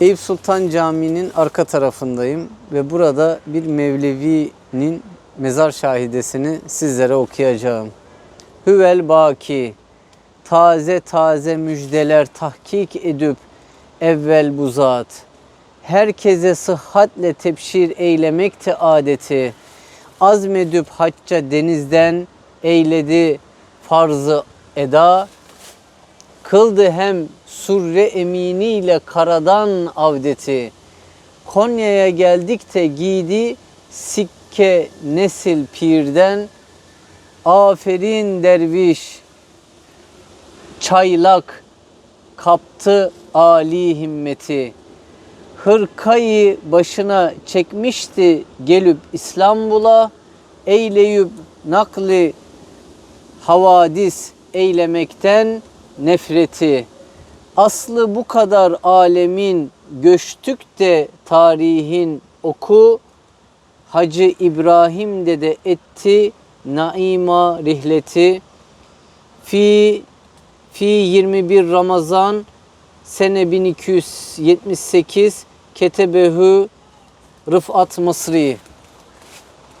Eyüp Sultan Camii'nin arka tarafındayım ve burada bir Mevlevi'nin mezar şahidesini sizlere okuyacağım. Hüvel baki taze taze müjdeler tahkik edip evvel bu zat. Herkese sıhhatle tebşir eylemekte adeti. Azmedüp hacca denizden eyledi farzı eda. Kıldı hem surre eminiyle karadan avdeti. Konya'ya geldik de giydi sikke nesil pirden. Aferin derviş çaylak kaptı ali himmeti. Hırkayı başına çekmişti gelip İstanbul'a eyleyüp nakli havadis eylemekten nefreti. Aslı bu kadar alemin göçtük de tarihin oku. Hacı İbrahim de de etti naima rihleti. Fi fi 21 Ramazan sene 1278 Ketebehü Rıfat Mısri.